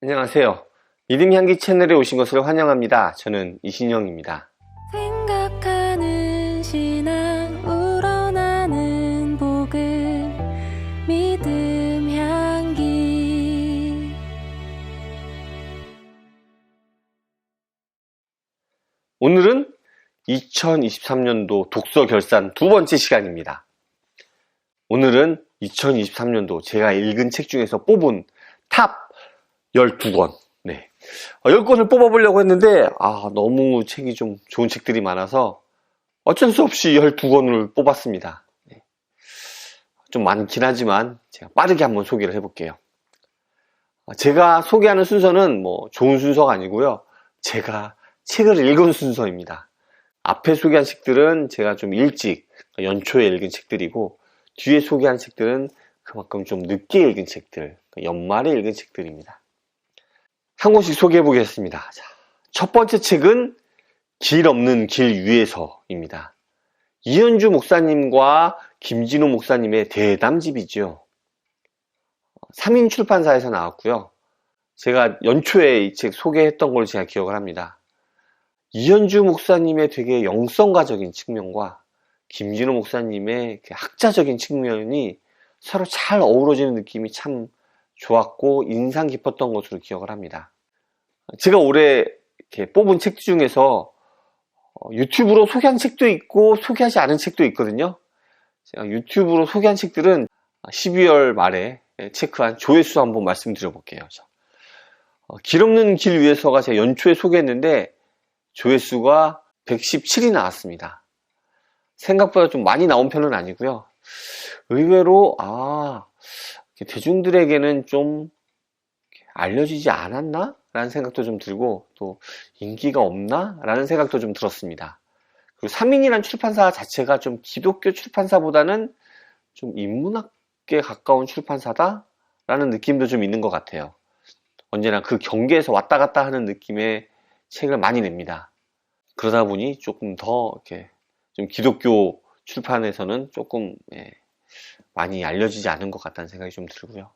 안녕하세요. 믿음 향기 채널에 오신 것을 환영합니다. 저는 이신영입니다. 생각하는 신앙 우러나는 복음 믿음 향기 오늘은 2023년도 독서 결산 두 번째 시간입니다. 오늘은 2023년도 제가 읽은 책 중에서 뽑은 탑 12권. 네. 10권을 뽑아보려고 했는데, 아, 너무 책이 좀 좋은 책들이 많아서 어쩔 수 없이 12권을 뽑았습니다. 네. 좀 많긴 하지만 제가 빠르게 한번 소개를 해볼게요. 아, 제가 소개하는 순서는 뭐 좋은 순서가 아니고요. 제가 책을 읽은 순서입니다. 앞에 소개한 책들은 제가 좀 일찍 연초에 읽은 책들이고 뒤에 소개한 책들은 그만큼 좀 늦게 읽은 책들, 연말에 읽은 책들입니다. 한 권씩 소개해 보겠습니다. 자, 첫 번째 책은 길 없는 길 위에서입니다. 이현주 목사님과 김진호 목사님의 대담집이죠. 3인 출판사에서 나왔고요. 제가 연초에 이 책 소개했던 걸 제가 기억을 합니다. 이현주 목사님의 되게 영성가적인 측면과 김진호 목사님의 학자적인 측면이 서로 잘 어우러지는 느낌이 참 좋았고 인상 깊었던 것으로 기억을 합니다. 제가 올해 이렇게 뽑은 책 중에서 어, 유튜브로 소개한 책도 있고 소개하지 않은 책도 있거든요. 제가 유튜브로 소개한 책들은 12월 말에 체크한 조회수 한번 말씀드려 볼게요. 어, 길 없는 길 위에서가 제가 연초에 소개했는데 조회수가 117이 나왔습니다. 생각보다 좀 많이 나온 편은 아니고요. 의외로 아 대중들에게는 좀 알려지지 않았나? 라는 생각도 좀 들고 또 인기가 없나? 라는 생각도 좀 들었습니다. 그리고 3인이란 출판사 자체가 좀 기독교 출판사보다는 좀 인문학에 가까운 출판사다? 라는 느낌도 좀 있는 것 같아요. 언제나 그 경계에서 왔다 갔다 하는 느낌의 책을 많이 냅니다. 그러다 보니 조금 더 이렇게 좀 기독교 출판에서는 조금 예, 많이 알려지지 않은 것 같다는 생각이 좀 들고요.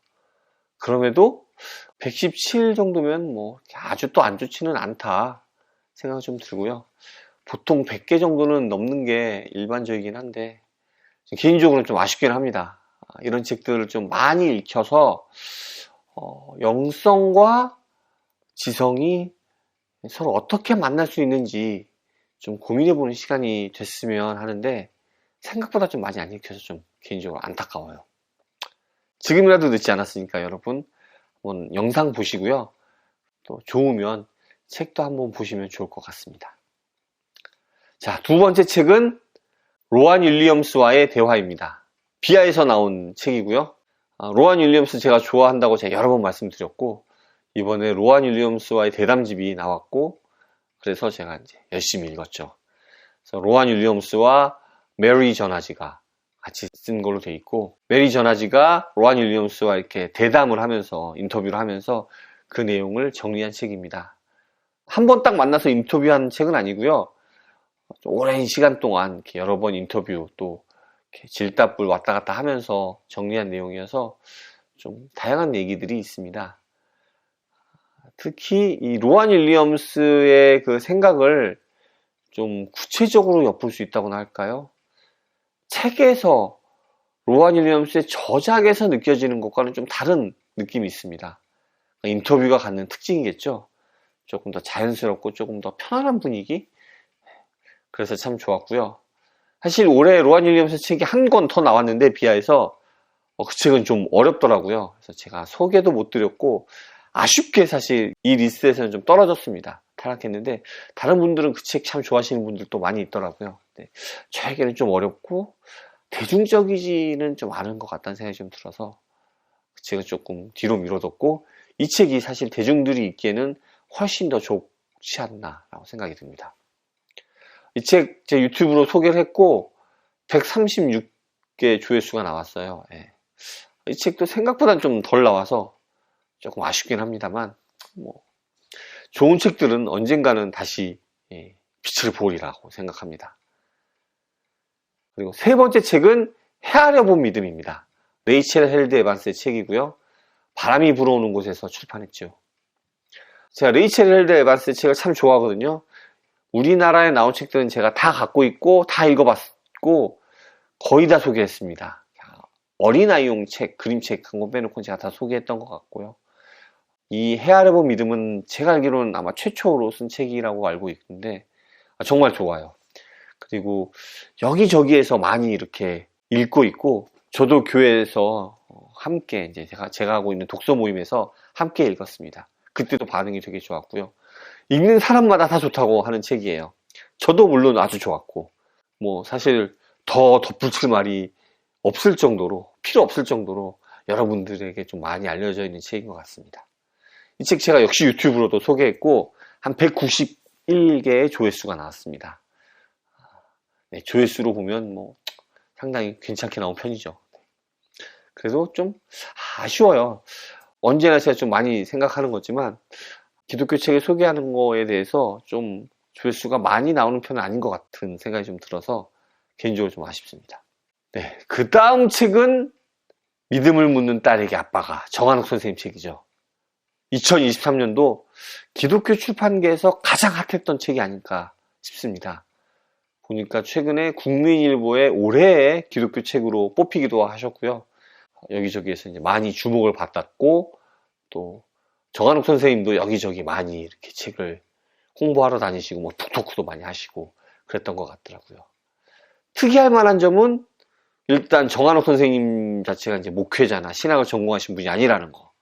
그럼에도 117 정도면 뭐 아주 또 안 좋지는 않다 생각이 좀 들고요. 보통 100개 정도는 넘는 게 일반적이긴 한데 개인적으로는 좀 아쉽긴 합니다. 아, 이런 책들을 좀 많이 읽혀서 어, 영성과 지성이 서로 어떻게 만날 수 있는지 좀 고민해보는 시간이 됐으면 하는데 생각보다 좀 많이 안 읽혀서 좀 개인적으로 안타까워요. 지금이라도 늦지 않았으니까 여러분 한번 영상 보시고요. 또 좋으면 책도 한번 보시면 좋을 것 같습니다. 자, 두 번째 책은 로안 윌리엄스와의 대화입니다. 비아에서 나온 책이고요. 아, 로안 윌리엄스 제가 좋아한다고 제가 여러 번 말씀드렸고 이번에 로안 윌리엄스와의 대담집이 나왔고 그래서 제가 이제 열심히 읽었죠. 로안 윌리엄스와 메리 전하지가 같이 쓴 걸로 돼 있고 메리 전하지가 로안 윌리엄스와 이렇게 대담을 하면서 인터뷰를 하면서 그 내용을 정리한 책입니다. 한 번 딱 만나서 인터뷰한 책은 아니고요. 오랜 시간 동안 이렇게 여러 번 인터뷰 또 질답을 왔다 갔다 하면서 정리한 내용이어서 좀 다양한 얘기들이 있습니다. 특히 이 로안 윌리엄스의 그 생각을 좀 구체적으로 엿볼 수 있다고나 할까요? 책에서 로안 윌리엄스의 저작에서 느껴지는 것과는 좀 다른 느낌이 있습니다. 인터뷰가 갖는 특징이겠죠. 조금 더 자연스럽고 조금 더 편안한 분위기. 그래서 참 좋았고요. 사실 올해 로안 윌리엄스 책이 한 권 더 나왔는데 비하에서 어, 그 책은 좀 어렵더라고요. 그래서 제가 소개도 못 드렸고 아쉽게 사실 이 리스트에서는 좀 떨어졌습니다. 타락했는데 다른 분들은 그 책 참 좋아하시는 분들도 많이 있더라고요. 네, 저에게는 좀 어렵고 대중적이지는 좀 않은 것 같다는 생각이 좀 들어서 그 책은 조금 뒤로 미뤄뒀고 이 책이 사실 대중들이 읽기에는 훨씬 더 좋지 않나라고 생각이 듭니다. 이 책 제 유튜브로 소개를 했고 136개 조회수가 나왔어요. 예. 이 책도 생각보다는 좀덜 나와서 조금 아쉽긴 합니다만 뭐 좋은 책들은 언젠가는 다시 예, 빛을 보리라고 생각합니다. 그리고 세 번째 책은 헤아려 본 믿음입니다. 레이첼 헬드 에반스의 책이고요. 바람이 불어오는 곳에서 출판했죠. 제가 레이첼 헬드 에반스 책을 참 좋아하거든요. 우리나라에 나온 책들은 제가 다 갖고 있고 다 읽어봤고 거의 다 소개했습니다. 어린아이용 책, 그림책 한 권 빼놓고 제가 다 소개했던 것 같고요. 이 헤아려본 믿음은 제가 알기로는 아마 최초로 쓴 책이라고 알고 있는데 아, 정말 좋아요. 그리고 여기저기에서 많이 이렇게 읽고 있고 저도 교회에서 어, 함께 이제 제가 제가 하고 있는 독서 모임에서 함께 읽었습니다. 그때도 반응이 되게 좋았고요. 읽는 사람마다 다 좋다고 하는 책이에요. 저도 물론 아주 좋았고 뭐 사실 더 덧붙일 말이 없을 정도로 필요 없을 정도로 여러분들에게 좀 많이 알려져 있는 책인 것 같습니다. 이 책 제가 역시 유튜브로도 소개했고 한 191개의 조회수가 나왔습니다. 네, 조회수로 보면 뭐 상당히 괜찮게 나온 편이죠. 그래도 좀 아쉬워요. 언제나 제가 좀 많이 생각하는 거지만 기독교 책을 소개하는 거에 대해서 좀 조회수가 많이 나오는 편은 아닌 것 같은 생각이 좀 들어서 개인적으로 좀 아쉽습니다. 네, 그 다음 책은 믿음을 묻는 딸에게 아빠가 정한욱 선생님 책이죠. 2023년도 기독교 출판계에서 가장 핫했던 책이 아닐까 싶습니다. 보니까 최근에 국민일보의 올해의 기독교 책으로 뽑히기도 하셨고요. 여기저기에서 이제 많이 주목을 받았고 또 정한욱 선생님도 여기저기 많이 이렇게 책을 홍보하러 다니시고 뭐 톡토크도 많이 하시고 그랬던 것 같더라고요. 특이할 만한 점은 일단 정한욱 선생님 자체가 이제 목회자나 신학을 전공하신 분이 아니라는 거.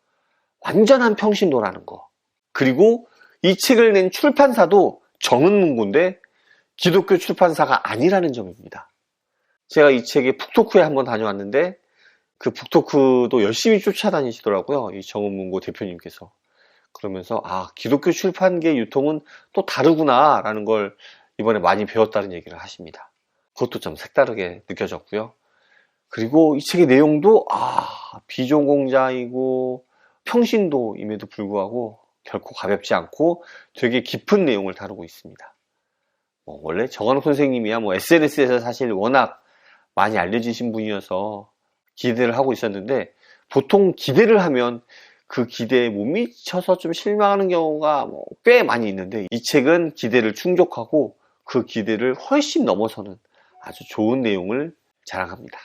완전한 평신도라는 거. 그리고 이 책을 낸 출판사도 정은문고인데 기독교 출판사가 아니라는 점입니다. 제가 이 책에 북토크에 한번 다녀왔는데 그 북토크도 열심히 쫓아다니시더라고요. 이 정은문고 대표님께서. 그러면서 아 기독교 출판계 유통은 또 다르구나라는 걸 이번에 많이 배웠다는 얘기를 하십니다. 그것도 좀 색다르게 느껴졌고요. 그리고 이 책의 내용도 아 비전공자이고 평신도임에도 불구하고 결코 가볍지 않고 되게 깊은 내용을 다루고 있습니다. 뭐 원래 정한욱 선생님이야 뭐 SNS에서 사실 워낙 많이 알려지신 분이어서 기대를 하고 있었는데 보통 기대를 하면 그 기대에 못 미쳐서 좀 실망하는 경우가 뭐 꽤 많이 있는데 이 책은 기대를 충족하고 그 기대를 훨씬 넘어서는 아주 좋은 내용을 자랑합니다.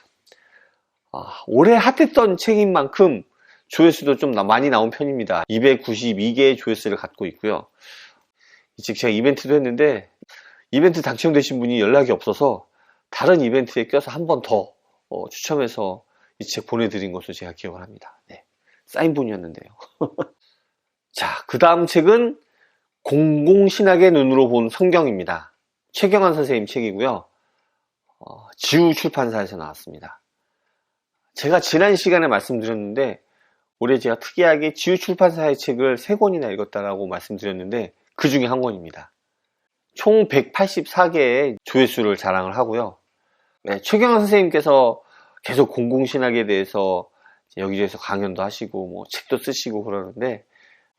아, 올해 핫했던 책인 만큼 조회수도 좀 나- 많이 나온 편입니다. 292개의 조회수를 갖고 있고요. 이 책 제가 이벤트도 했는데 이벤트 당첨되신 분이 연락이 없어서 다른 이벤트에 껴서 한 번 더 어, 추첨해서 이 책 보내드린 것으로 제가 기억을 합니다. 네. 사인본이었는데요. 자, 그 다음 책은 공공신학의 눈으로 본 성경입니다. 최경환 선생님 책이고요. 어, 지우 출판사에서 나왔습니다. 제가 지난 시간에 말씀드렸는데 올해 제가 특이하게 지우 출판사의 책을 세 권이나 읽었다라고 말씀드렸는데 그 중에 한 권입니다. 총 184개의 조회수를 자랑을 하고요. 네, 최경환 선생님께서 계속 공공신학에 대해서 여기저기서 강연도 하시고 뭐 책도 쓰시고 그러는데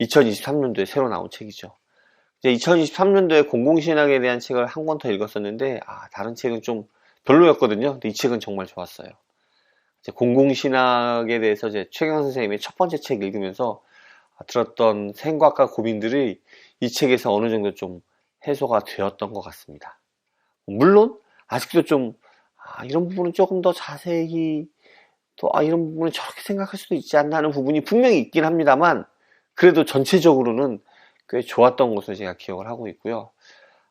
2023년도에 새로 나온 책이죠. 이제 2023년도에 공공신학에 대한 책을 한 권 더 읽었었는데 아 다른 책은 좀 별로였거든요. 근데 이 책은 정말 좋았어요. 공공신학에 대해서 이제 최경 선생님의 첫 번째 책 읽으면서 들었던 생각과 고민들이 이 책에서 어느 정도 좀 해소가 되었던 것 같습니다. 물론 아직도 좀 아, 이런 부분은 조금 더 자세히 또 아, 이런 부분은 저렇게 생각할 수도 있지 않나 하는 부분이 분명히 있긴 합니다만 그래도 전체적으로는 꽤 좋았던 것으로 제가 기억을 하고 있고요.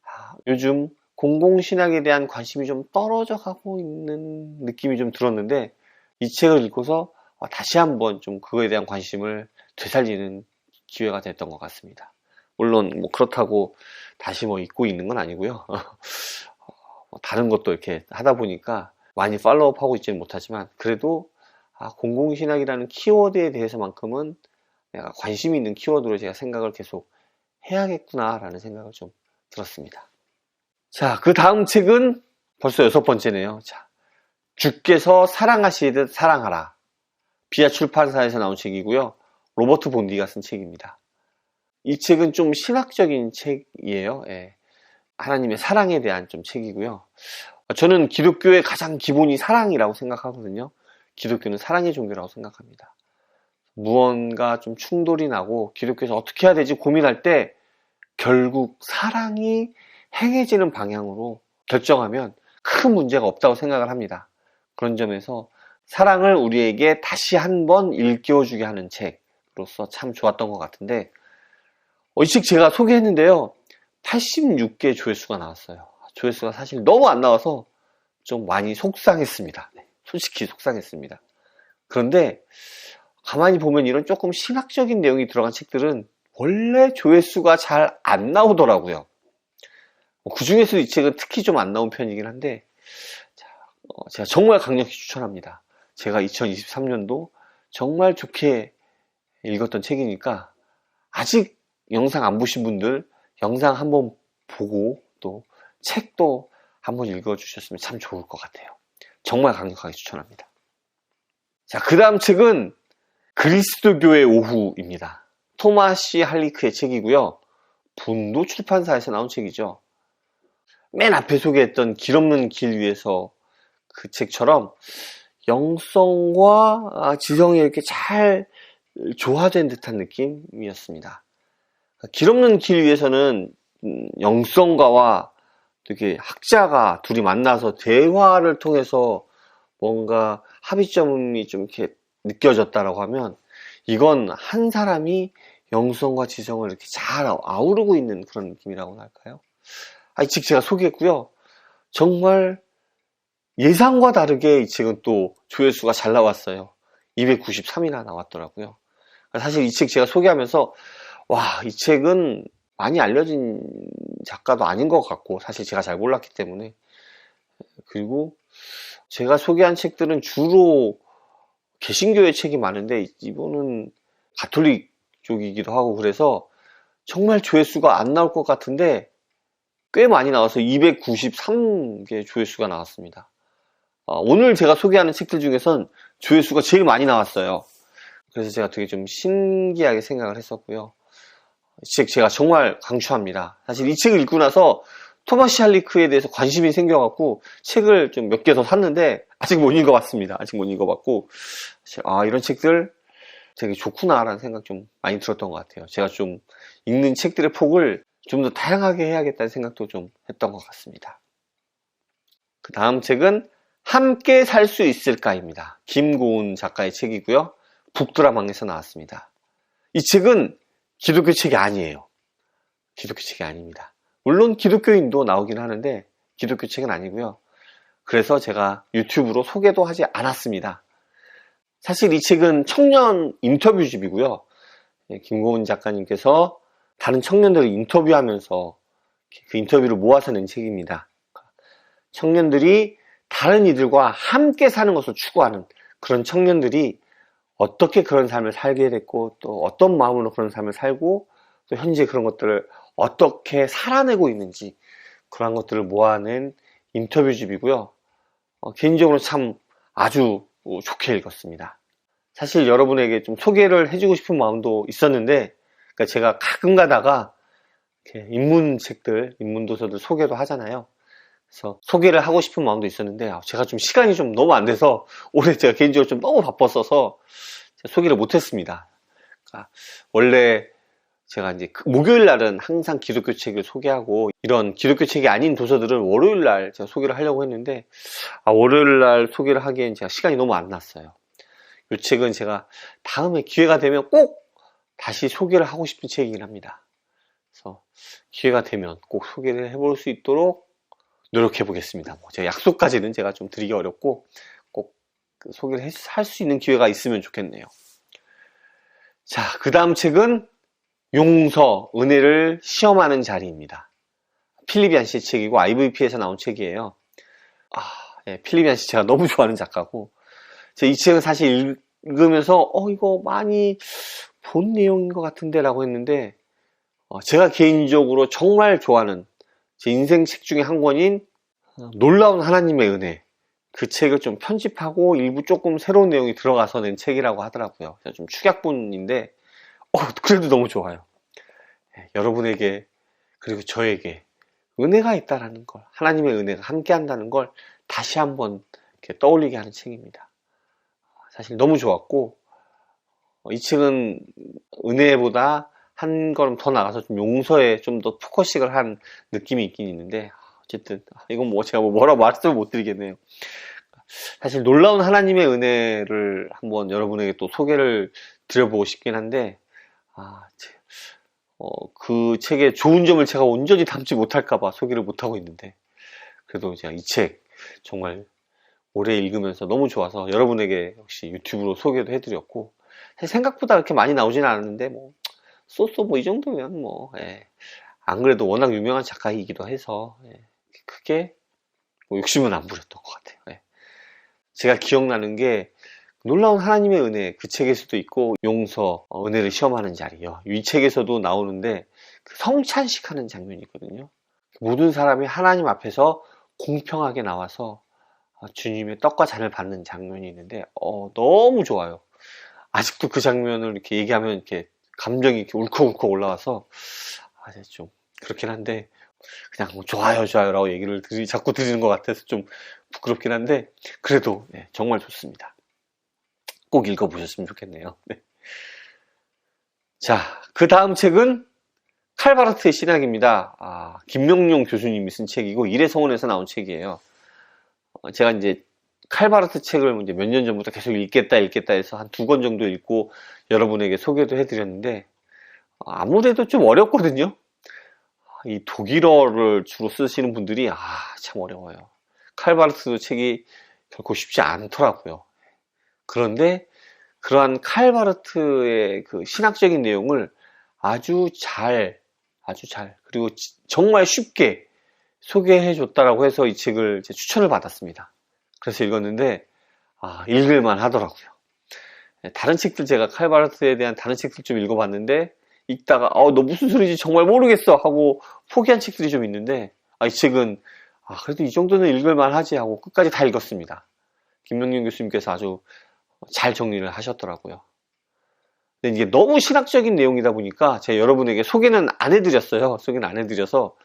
아, 요즘 공공신학에 대한 관심이 좀 떨어져 가고 있는 느낌이 좀 들었는데 이 책을 읽고서 아, 다시 한번 좀 그거에 대한 관심을 되살리는 기회가 됐던 것 같습니다. 물론 뭐 그렇다고 다시 뭐 잊고 있는 건 아니고요. 뭐 다른 것도 이렇게 하다 보니까 많이 팔로우하고 있지는 못하지만 그래도 아, 공공신학이라는 키워드에 대해서만큼은 내가 관심이 있는 키워드로 제가 생각을 계속 해야겠구나라는 생각을 좀 들었습니다. 자, 그 다음 책은 벌써 여섯 번째네요. 자, 주께서 사랑하시듯 사랑하라. 비아 출판사에서 나온 책이고요. 로버트 본디가 쓴 책입니다. 이 책은 좀 신학적인 책이에요. 예. 하나님의 사랑에 대한 좀 책이고요. 저는 기독교의 가장 기본이 사랑이라고 생각하거든요. 기독교는 사랑의 종교라고 생각합니다. 무언가 좀 충돌이 나고 기독교에서 어떻게 해야 되지 고민할 때 결국 사랑이 행해지는 방향으로 결정하면 큰 문제가 없다고 생각을 합니다. 그런 점에서 사랑을 우리에게 다시 한번 일깨워주게 하는 책으로서 참 좋았던 것 같은데 어, 이책 제가 소개했는데요. 86개 조회수가 나왔어요. 조회수가 사실 너무 안 나와서 좀 많이 속상했습니다. 네, 솔직히 속상했습니다. 그런데 가만히 보면 이런 조금 신학적인 내용이 들어간 책들은 원래 조회수가 잘 안 나오더라고요. 그 중에서도 이 책은 특히 좀 안 나온 편이긴 한데, 자, 어, 제가 정말 강력히 추천합니다. 제가 2023년도 정말 좋게 읽었던 책이니까, 아직 영상 안 보신 분들, 영상 한번 보고, 또 책도 한번 읽어주셨으면 참 좋을 것 같아요. 정말 강력하게 추천합니다. 자, 그 다음 책은 그리스도교의 오후입니다. 토마시 할리크의 책이고요. 분도 출판사에서 나온 책이죠. 맨 앞에 소개했던 길 없는 길 위에서 그 책처럼 영성과 아, 지성이 이렇게 잘 조화된 듯한 느낌이었습니다. 길 없는 길 위에서는 음, 영성가와 되게 학자가 둘이 만나서 대화를 통해서 뭔가 합의점이 좀 이렇게 느껴졌다라고 하면 이건 한 사람이 영성과 지성을 이렇게 잘 아우르고 있는 그런 느낌이라고 할까요? 아, 이 책 제가 소개했고요. 정말 예상과 다르게 이 책은 또 조회수가 잘 나왔어요. 293이나 나왔더라고요. 사실 이 책 제가 소개하면서 와, 이 책은 많이 알려진 작가도 아닌 것 같고 사실 제가 잘 몰랐기 때문에 그리고 제가 소개한 책들은 주로 개신교의 책이 많은데 이분은 가톨릭 쪽이기도 하고 그래서 정말 조회수가 안 나올 것 같은데 꽤 많이 나와서 293개 조회수가 나왔습니다. 어, 오늘 제가 소개하는 책들 중에선 조회수가 제일 많이 나왔어요. 그래서 제가 되게 좀 신기하게 생각을 했었고요. 이 책 제가 정말 강추합니다. 사실 이 책을 읽고 나서 토마시 할리크에 대해서 관심이 생겨갖고 책을 좀 몇 개 더 샀는데 아직 못 읽어봤습니다. 아직 못 읽어봤고 아 이런 책들 되게 좋구나라는 생각 좀 많이 들었던 것 같아요. 제가 좀 읽는 책들의 폭을 좀 더 다양하게 해야겠다는 생각도 좀 했던 것 같습니다. 그 다음 책은 함께 살 수 있을까입니다. 김고은 작가의 책이고요. 북드라망에서 나왔습니다. 이 책은 기독교 책이 아니에요. 기독교 책이 아닙니다. 물론 기독교인도 나오긴 하는데 기독교 책은 아니고요. 그래서 제가 유튜브로 소개도 하지 않았습니다. 사실 이 책은 청년 인터뷰집이고요. 예, 김고은 작가님께서 다른 청년들을 인터뷰하면서 그 인터뷰를 모아서 낸 책입니다. 청년들이 다른 이들과 함께 사는 것을 추구하는 그런 청년들이 어떻게 그런 삶을 살게 됐고 또 어떤 마음으로 그런 삶을 살고 또 현재 그런 것들을 어떻게 살아내고 있는지 그런 것들을 모아낸 인터뷰집이고요. 어, 개인적으로 참 아주 좋게 읽었습니다. 사실 여러분에게 좀 소개를 해주고 싶은 마음도 있었는데 그러니까 제가 가끔 가다가 인문책들, 인문도서들 소개도 하잖아요. 그래서 소개를 하고 싶은 마음도 있었는데 아, 제가 좀 시간이 좀 너무 안 돼서 올해 제가 개인적으로 좀 너무 바빴어서 소개를 못했습니다. 그러니까 원래 제가 이제 그 목요일 날은 항상 기독교 책을 소개하고 이런 기독교 책이 아닌 도서들은 월요일 날 제가 소개를 하려고 했는데 아, 월요일 날 소개를 하기엔 제가 시간이 너무 안 났어요. 이 책은 제가 다음에 기회가 되면 꼭 다시 소개를 하고 싶은 책이긴 합니다. 그래서 기회가 되면 꼭 소개를 해볼 수 있도록 노력해 보겠습니다. 뭐 제가 약속까지는 제가 좀 드리기 어렵고 꼭 그 소개를 할 수 있는 기회가 있으면 좋겠네요. 자, 그 다음 책은 용서, 은혜를 시험하는 자리입니다. 필리비안 씨의 책이고 IVP에서 나온 책이에요. 아, 예, 필리비안 씨 제가 너무 좋아하는 작가고 이 책은 사실 읽으면서 어 이거 많이 본 내용인 것 같은데 라고 했는데 어, 제가 개인적으로 정말 좋아하는 제 인생 책 중에 한 권인 어, 놀라운 하나님의 은혜 그 책을 좀 편집하고 일부 조금 새로운 내용이 들어가서 낸 책이라고 하더라고요. 좀 축약본인데 어, 그래도 너무 좋아요. 예, 여러분에게 그리고 저에게 은혜가 있다라는 걸 하나님의 은혜가 함께 한다는 걸 다시 한번 떠올리게 하는 책입니다. 사실 너무 좋았고 어, 이 책은 은혜보다 한 걸음 더 나가서 좀 용서에 좀 더 포커싱을 한 느낌이 있긴 있는데 어쨌든 이건 뭐 제가 뭐 뭐라고 말씀을 못 드리겠네요. 사실 놀라운 하나님의 은혜를 한번 여러분에게 또 소개를 드려보고 싶긴 한데 아, 제- 어, 그 책의 좋은 점을 제가 온전히 담지 못할까봐 소개를 못하고 있는데 그래도 제가 이 책 정말 오래 읽으면서 너무 좋아서 여러분에게 역시 유튜브로 소개도 해드렸고 생각보다 그렇게 많이 나오지는 않았는데 뭐 쏘쏘 뭐이 정도면 뭐 예. 안 그래도 워낙 유명한 작가이기도 해서 예. 크게 뭐 욕심은 안 부렸던 것 같아요. 예. 제가 기억나는 게 놀라운 하나님의 은혜 그 책에서도 있고 용서 어, 은혜를 시험하는 자리요. 이 책에서도 나오는데 그 성찬식 하는 장면이 있거든요. 모든 사람이 하나님 앞에서 공평하게 나와서 어, 주님의 떡과 잔을 받는 장면이 있는데 어, 너무 좋아요. 아직도 그 장면을 이렇게 얘기하면 이렇게 감정이 이렇게 울컥울컥 올라와서 아, 좀 그렇긴 한데 그냥 뭐 좋아요 좋아요라고 얘기를 드리, 자꾸 드리는 것 같아서 좀 부끄럽긴 한데 그래도 네, 정말 좋습니다. 꼭 읽어보셨으면 좋겠네요. 네. 자, 그 다음 책은 칼바르트의 신학입니다. 아, 김명용 교수님이 쓴 책이고 일회성원에서 나온 책이에요. 어, 제가 이제 칼바르트 책을 이제 몇 년 전부터 계속 읽겠다 읽겠다 해서 한 두 권 정도 읽고 여러분에게 소개도 해드렸는데 어, 아무래도 좀 어렵거든요. 이 독일어를 주로 쓰시는 분들이 아 참 어려워요. 칼바르트 책이 결코 쉽지 않더라고요. 그런데 그러한 칼바르트의 그 신학적인 내용을 아주 잘, 아주 잘, 그리고 지- 정말 쉽게 소개해 줬다라고 해서 이 책을 제 추천을 받았습니다. 그래서 읽었는데, 아, 읽을만 하더라고요. 네, 다른 책들 제가 칼바르트에 대한 다른 책들 좀 읽어봤는데, 읽다가, 어, 너 무슨 소리지 정말 모르겠어 하고 포기한 책들이 좀 있는데, 아, 이 책은, 아, 그래도 이 정도는 읽을만 하지 하고 끝까지 다 읽었습니다. 김명윤 교수님께서 아주 잘 정리를 하셨더라고요. 근데 이게 너무 신학적인 내용이다 보니까 제가 여러분에게 소개는 안 해드렸어요. 소개는 안 해드려서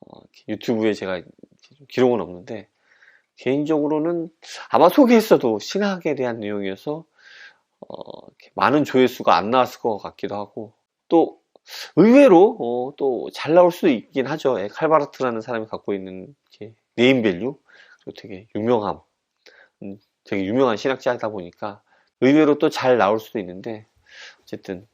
어, 유튜브에 제가 기록은 없는데 개인적으로는 아마 소개했어도 신학에 대한 내용이어서 어, 많은 조회수가 안 나왔을 것 같기도 하고 또 의외로 어, 또잘 나올 수도 있긴 하죠. 예, 칼바르트라는 사람이 갖고 있는 네임밸류 그리고 되게 유명함 음, 되게 유명한 신학자이다 보니까 의외로 또 잘 나올 수도 있는데 어쨌든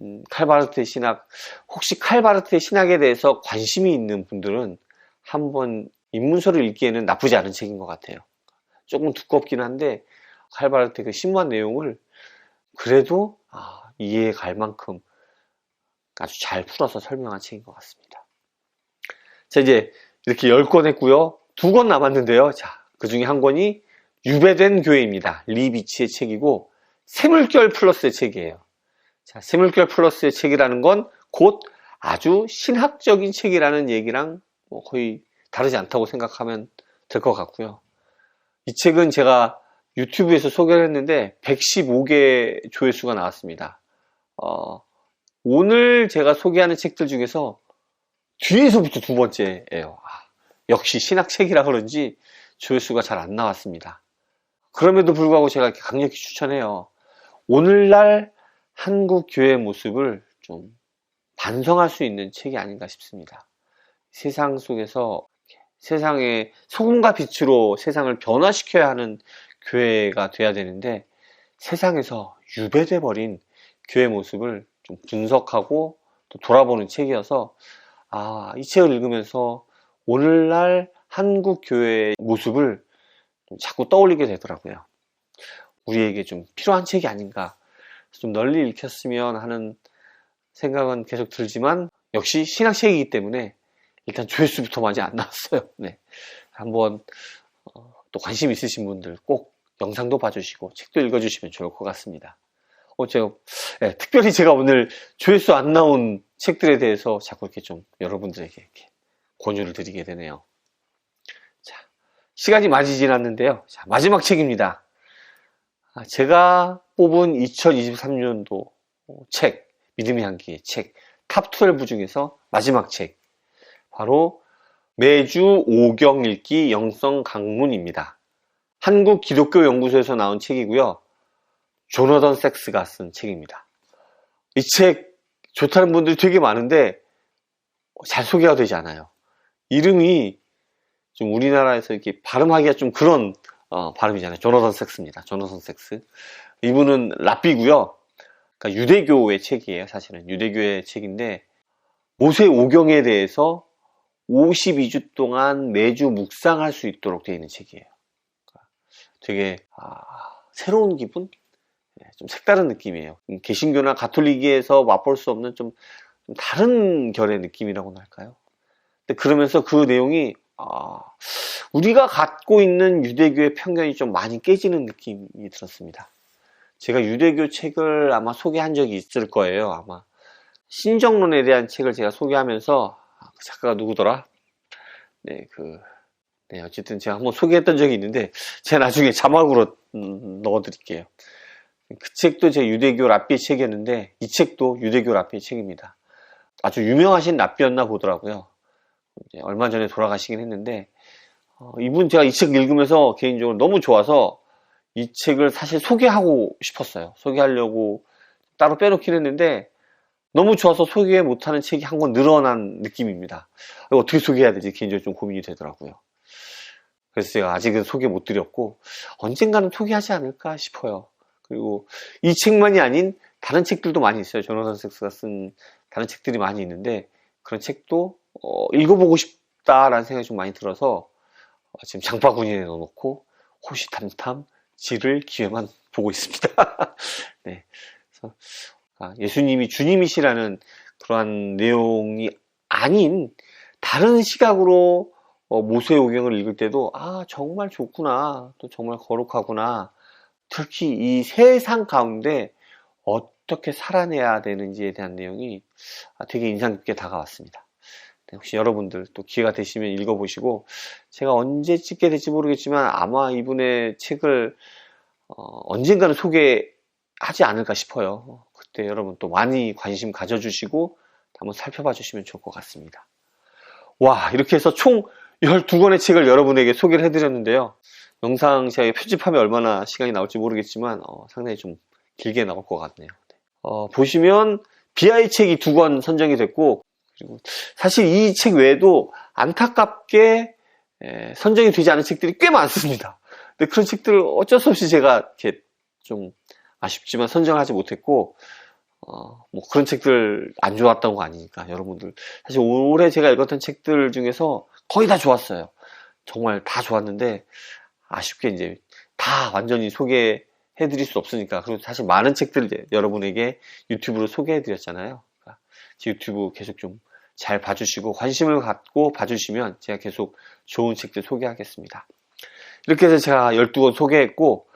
음, 칼바르트의 신학 혹시 칼바르트의 신학에 대해서 관심이 있는 분들은 한번 입문서를 읽기에는 나쁘지 않은 책인 것 같아요. 조금 두껍긴 한데 칼바르트의 그 심오한 내용을 그래도 아, 이해해 갈 만큼 아주 잘 풀어서 설명한 책인 것 같습니다. 자 이제 이렇게 10권 했고요. 두 권 남았는데요. 자, 그 중에 한 권이 유배된 교회입니다. 리비치의 책이고 세물결 플러스의 책이에요. 자, 세물결 플러스의 책이라는 건 곧 아주 신학적인 책이라는 얘기랑 뭐 거의 다르지 않다고 생각하면 될 것 같고요. 이 책은 제가 유튜브에서 소개를 했는데 115개 조회수가 나왔습니다. 어, 오늘 제가 소개하는 책들 중에서 뒤에서부터 두 번째예요. 아, 역시 신학책이라 그런지 조회수가 잘 안 나왔습니다. 그럼에도 불구하고 제가 강력히 추천해요. 오늘날 한국 교회의 모습을 좀 반성할 수 있는 책이 아닌가 싶습니다. 세상 속에서 세상의 소금과 빛으로 세상을 변화시켜야 하는 교회가 돼야 되는데 세상에서 유배돼 버린 교회 모습을 좀 분석하고 또 돌아보는 책이어서 아, 이 책을 읽으면서 오늘날 한국 교회의 모습을 좀 자꾸 떠올리게 되더라고요. 우리에게 좀 필요한 책이 아닌가. 좀 널리 읽혔으면 하는 생각은 계속 들지만 역시 신학책이기 때문에 일단 조회수부터 많이 안 나왔어요. 네. 한번 어, 또 관심 있으신 분들 꼭 영상도 봐주시고 책도 읽어주시면 좋을 것 같습니다. 어, 제가 예, 특별히 제가 오늘 조회수 안 나온 책들에 대해서 자꾸 이렇게 좀 여러분들에게 이렇게 권유를 드리게 되네요. 자, 시간이 많이 지났는데요. 자, 마지막 책입니다. 아, 제가 뽑은 2023년도 책, 믿음의 향기의 책, 탑12 중에서 마지막 책. 바로 매주 5경 읽기 영성 강문입니다. 한국 기독교 연구소에서 나온 책이고요. 조너던 섹스가 쓴 책입니다. 이 책 좋다는 분들이 되게 많은데 잘 소개가 되지 않아요. 이름이 좀 우리나라에서 이렇게 발음하기가 좀 그런 어, 발음이잖아요. 조너던 섹스입니다. 조너던 섹스. 이분은 랍비고요. 그러니까 유대교의 책이에요. 사실은 유대교의 책인데 모세 오경에 대해서 52주 동안 매주 묵상할 수 있도록 되어 있는 책이에요. 그러니까 되게 아, 새로운 기분, 네, 좀 색다른 느낌이에요. 음, 개신교나 가톨릭에서 맛볼 수 없는 좀, 좀 다른 결의 느낌이라고나 할까요? 근데 그러면서 그 내용이 아, 우리가 갖고 있는 유대교의 편견이 좀 많이 깨지는 느낌이 들었습니다. 제가 유대교 책을 아마 소개한 적이 있을 거예요. 아마 신정론에 대한 책을 제가 소개하면서 아, 그 작가가 누구더라? 네, 그, 네, 어쨌든 제가 한번 소개했던 적이 있는데 제가 나중에 자막으로 음, 넣어드릴게요. 그 책도 제 유대교 랍비의 책이었는데 이 책도 유대교 랍비의 책입니다. 아주 유명하신 랍비였나 보더라고요. 얼마 전에 돌아가시긴 했는데 어, 이분 제가 이 책 읽으면서 개인적으로 너무 좋아서 이 책을 사실 소개하고 싶었어요. 소개하려고 따로 빼놓긴 했는데 너무 좋아서 소개 못하는 책이 한 권 늘어난 느낌입니다. 어떻게 소개해야 되지? 개인적으로 좀 고민이 되더라고요. 그래서 제가 아직은 소개 못 드렸고 언젠가는 소개하지 않을까 싶어요. 그리고 이 책만이 아닌 다른 책들도 많이 있어요. 조나선 섹스가 쓴 다른 책들이 많이 있는데 그런 책도 어, 읽어보고 싶다라는 생각이 좀 많이 들어서 어, 지금 장바구니에 넣어놓고 호시탐탐 지를 기회만 보고 있습니다. 네. 예수님이 주님이시라는 그러한 내용이 아닌 다른 시각으로 어, 모세오경을 읽을 때도 아 정말 좋구나 또 정말 거룩하구나 특히 이 세상 가운데 어떻게 살아내야 되는지에 대한 내용이 아, 되게 인상 깊게 다가왔습니다. 네, 혹시 여러분들 또 기회가 되시면 읽어보시고 제가 언제 찍게 될지 모르겠지만 아마 이분의 책을 어, 언젠가는 소개하지 않을까 싶어요. 그때 여러분 또 많이 관심 가져주시고 한번 살펴봐 주시면 좋을 것 같습니다. 와 이렇게 해서 총 12권의 책을 여러분에게 소개를 해드렸는데요. 영상 제가 편집하면 얼마나 시간이 나올지 모르겠지만 어, 상당히 좀 길게 나올 것 같네요. 어, 보시면 비아이 책이 두 권 선정이 됐고 그리고 사실 이 책 외에도 안타깝게 에, 선정이 되지 않은 책들이 꽤 많습니다. 근데 그런 책들을 어쩔 수 없이 제가 이렇게 좀 아쉽지만 선정하지 못했고 어, 뭐 그런 책들 안 좋았던 거 아니니까 여러분들 사실 올해 제가 읽었던 책들 중에서 거의 다 좋았어요. 정말 다 좋았는데 아쉽게 이제 다 완전히 소개해 드릴 수 없으니까 그리고 사실 많은 이제 여러분에게 유튜브로 소개해 드렸잖아요. 그러니까 유튜브 계속 좀 잘 봐주시고 관심을 갖고 봐주시면 제가 계속 좋은 책들 소개하겠습니다. 이렇게 해서 제가 12권 소개했고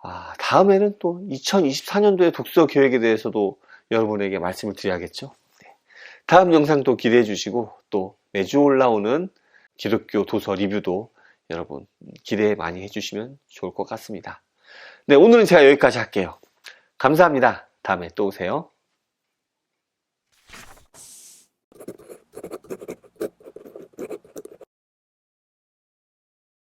아, 다음에는 또 2024년도의 독서 계획에 대해서도 여러분에게 말씀을 드려야겠죠. 네. 다음 영상도 기대해 주시고 또 매주 올라오는 기독교 도서 리뷰도 여러분 기대 많이 해주시면 좋을 것 같습니다. 네, 오늘은 제가 여기까지 할게요. 감사합니다. 다음에 또 오세요.